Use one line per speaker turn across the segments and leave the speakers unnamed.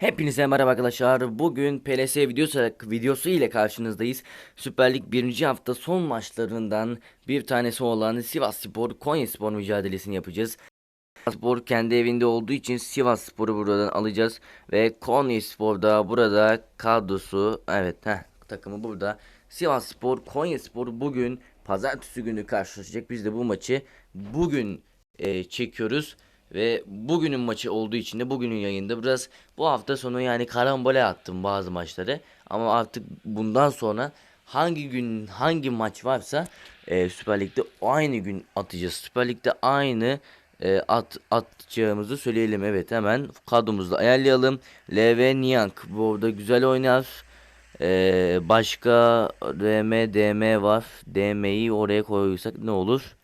Hepinize merhaba arkadaşlar. Bugün PLS videosu, videosu ile karşınızdayız. Süper Lig 1. hafta son maçlarından bir tanesi olan Sivas Spor Konya Spor mücadelesini yapacağız. Sivas Spor kendi evinde olduğu için Sivas Spor'u buradan alacağız. Ve Konya Spor da burada kadrosu evet heh, takımı burada. Sivas Spor Konya Spor bugün pazartesi günü karşılaşacak. Biz de bu maçı bugün e, çekiyoruz. Ve bugünün maçı olduğu için de bugünün yayında biraz bu hafta sonu yani karambole attım bazı maçları. Ama artık bundan sonra hangi gün hangi maç varsa e, Süper Lig'de aynı gün atacağız. Süper Lig'de aynı e, at atacağımızı söyleyelim. Evet hemen kadromuzu da ayarlayalım. LV Niang burada güzel oynar. E, başka RM DM var. DM'yi oraya koysak ne olur?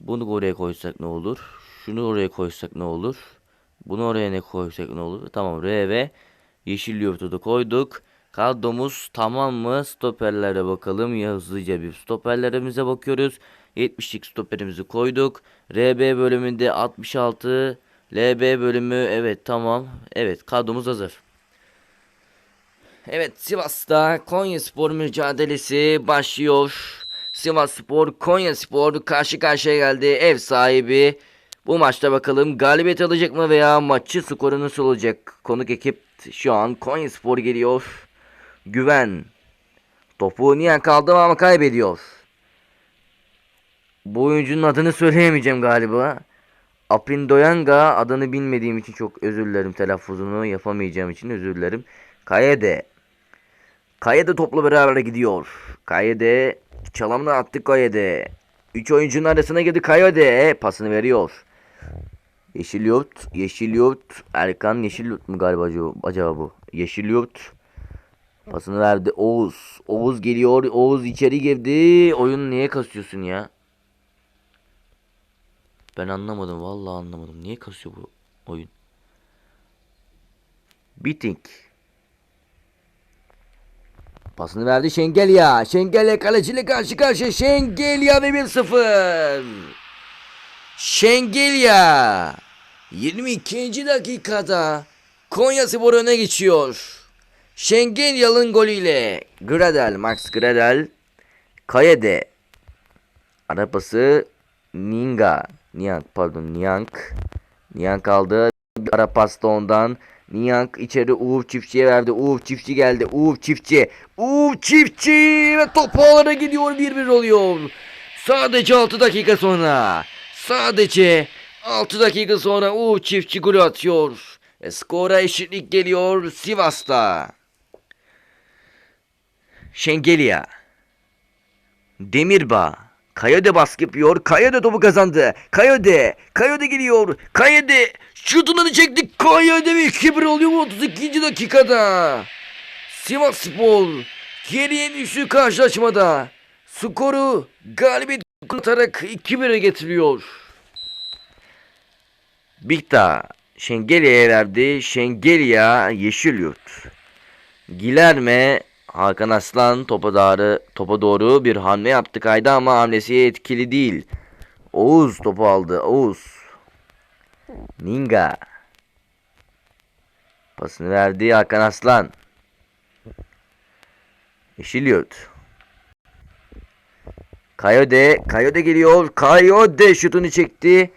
Bunu oraya koysak ne olur? Şunu oraya koysak ne olur? Bunu oraya ne koysak ne olur? Tamam R ve yeşil yurtu koyduk. Kadromuz tamam mı? Stoperlere bakalım. Ya hızlıca bir stoperlerimize bakıyoruz. 70'lik stoperimizi koyduk. RB bölümünde 66. LB bölümü evet tamam. Evet kadromuz hazır. Evet Sivas'ta Konya Spor mücadelesi başlıyor. Sivas Spor Konya Spor karşı karşıya geldi. Ev sahibi. Bu maçta bakalım galibiyet alacak mı veya maçı skoru nasıl olacak? Konuk ekip şu an Konya Spor geliyor. Güven. Topu niye kaldı ama kaybediyor. Bu oyuncunun adını söyleyemeyeceğim galiba. Apindoyanga adını bilmediğim için çok özür dilerim telaffuzunu yapamayacağım için özür dilerim. Kayede. Kayede topla beraber gidiyor. Kayede çalımını attı Kayede. Üç oyuncunun arasına girdi Kayode pasını veriyor. Yeşil yurt, yeşil yurt, Erkan yeşil yurt mu galiba acaba- bu? Yeşil yurt. Pasını verdi Oğuz. Oğuz geliyor. Oğuz içeri girdi. Oyun niye kasıyorsun ya? Ben anlamadım. Vallahi anlamadım. Niye kasıyor bu oyun? Biting. Pasını verdi Şengelya. Şengelya kaleciyle karşı karşıya. Şengelya ve 1-0. Şengelya. 22. dakikada Konya Spor öne geçiyor. Şengelya'nın golüyle Gradel, Max Gradel, Kayede, arapası Ninga, Niang pardon Niang, Niang aldı. Bir ara pasta ondan. Niang içeri Uğur Çiftçi'ye verdi. Uğur Çiftçi geldi. Uğur Çiftçi. Uğur Çiftçi ve top ağlara gidiyor 1-1 oluyor. Sadece 6 dakika sonra. Sadece 6 dakika sonra Uğur Çiftçi golü atıyor. Ve skora eşitlik geliyor Sivas'ta. Şengelya. Demirbağ. Kayode baskı yapıyor. Kayode topu kazandı. Kayode. Kayode geliyor. Kayode. Şutunu çekti. Kayode ve 2-1 oluyor 32. dakikada. Sivas Spor geriye düştü karşılaşmada. Skoru galibiyet atarak 2-1'e getiriyor. Bikta Şengelya'ya verdi. Şengelya Yeşilyurt. Gilerme Hakan Aslan topa doğru, topa doğru bir hamle yaptı kaydı ama hamlesi etkili değil. Oğuz topu aldı. Oğuz. Ninga. Pasını verdi Hakan Aslan. Yeşilyurt. Kayode. Kayode geliyor. Kayode şutunu çekti.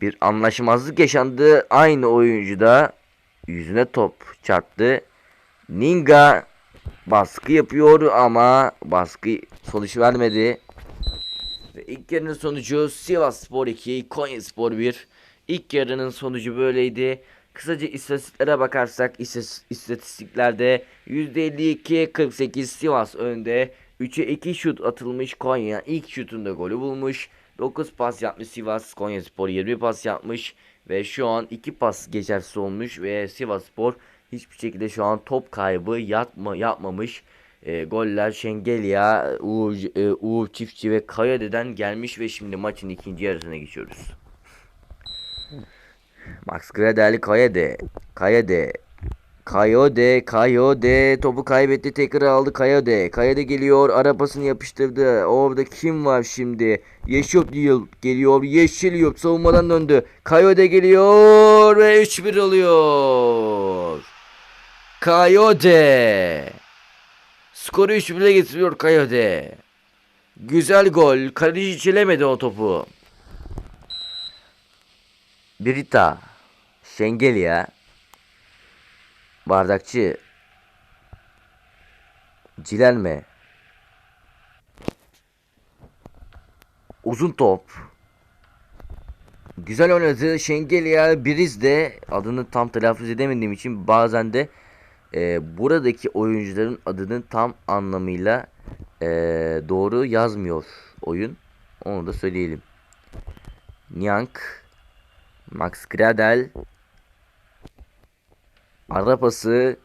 Bir anlaşmazlık yaşandı. Aynı oyuncuda yüzüne top çarptı. Ninga baskı yapıyor ama baskı sonuç vermedi. Ve ilk yarının sonucu Sivas Spor 2, Konya Spor 1. İlk yarının sonucu böyleydi. Kısaca istatistiklere bakarsak istatistiklerde %52 48 Sivas önde. 3'e 2 şut atılmış Konya ilk şutunda golü bulmuş. 9 pas yapmış Sivas Konya Spor 20 pas yapmış ve şu an 2 pas geçersiz olmuş ve Sivas Spor hiçbir şekilde şu an top kaybı yapma, yapmamış. E, goller Şengelya, Uğur, e, Uğur Çiftçi ve Kayade'den gelmiş ve şimdi maçın ikinci yarısına geçiyoruz. Max Gradel Kayade, Kayade, Kayode, Kayode topu kaybetti tekrar aldı Kayode. Kayode geliyor arabasını yapıştırdı. Orada kim var şimdi? Yeşil yıl geliyor. Yeşil yıl savunmadan döndü. Kayode geliyor ve 3-1 oluyor. Kayode. Skoru 3-1'e getiriyor Kayode. Güzel gol. Kaleci çelemedi o topu. Brita. Şengel ya. Bardakçı. Cilenme. Uzun top. Güzel oynadı. Şengelya Biriz de adını tam telaffuz edemediğim için bazen de e, buradaki oyuncuların adının tam anlamıyla e, doğru yazmıyor oyun. Onu da söyleyelim. Nyank. Max Gradel. Arapası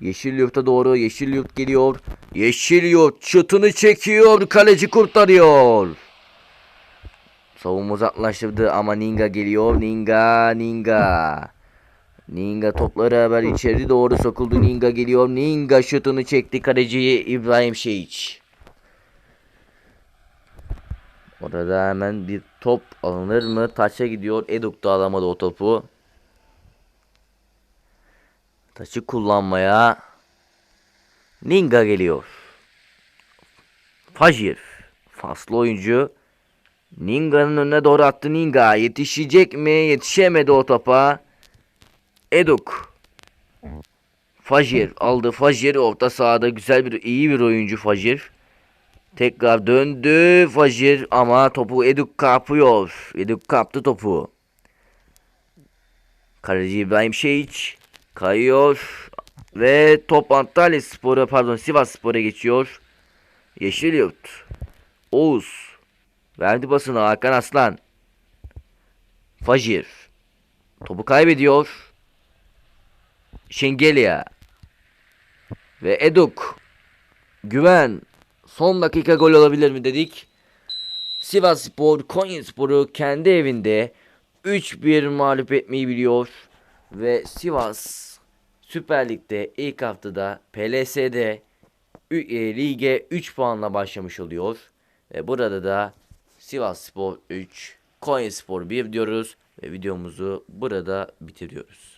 Yeşil yurta doğru Yeşil yurt geliyor. Yeşil yurt şutunu çekiyor. Kaleci kurtarıyor. Savunma uzaklaştırdı ama Ninga geliyor. Ninga, Ninga. Ninga topları haber içeri doğru sokuldu. Ninga geliyor. Ninga şutunu çekti kaleciyi İbrahim Şehiç. Orada hemen bir top alınır mı? Taç'a gidiyor. Eduk da alamadı o topu. Taçı kullanmaya Ninga geliyor. Fajir. Faslı oyuncu. Ninga'nın önüne doğru attı Ninga. Yetişecek mi? Yetişemedi o topa. Eduk. Fajir aldı. Fajir orta sahada güzel bir iyi bir oyuncu Fajir. Tekrar döndü Fajir ama topu Eduk kapıyor. Eduk kaptı topu. Kaleci İbrahim Şehiç kayıyor ve top Antalya Spor'a pardon Sivas Spor'a geçiyor. Yeşilyurt. Oğuz. Verdi basını Hakan Aslan. Fajir. Topu kaybediyor. Şengelya. Ve Eduk. Güven. Son dakika gol olabilir mi dedik. Sivas Spor Konya Spor'u kendi evinde 3-1 mağlup etmeyi biliyor. Ve Sivas Süper Lig'de ilk haftada PLS'de e, lige 3 puanla başlamış oluyor. Ve burada da Sivas Spor 3, Konya Spor 1 diyoruz. Ve videomuzu burada bitiriyoruz.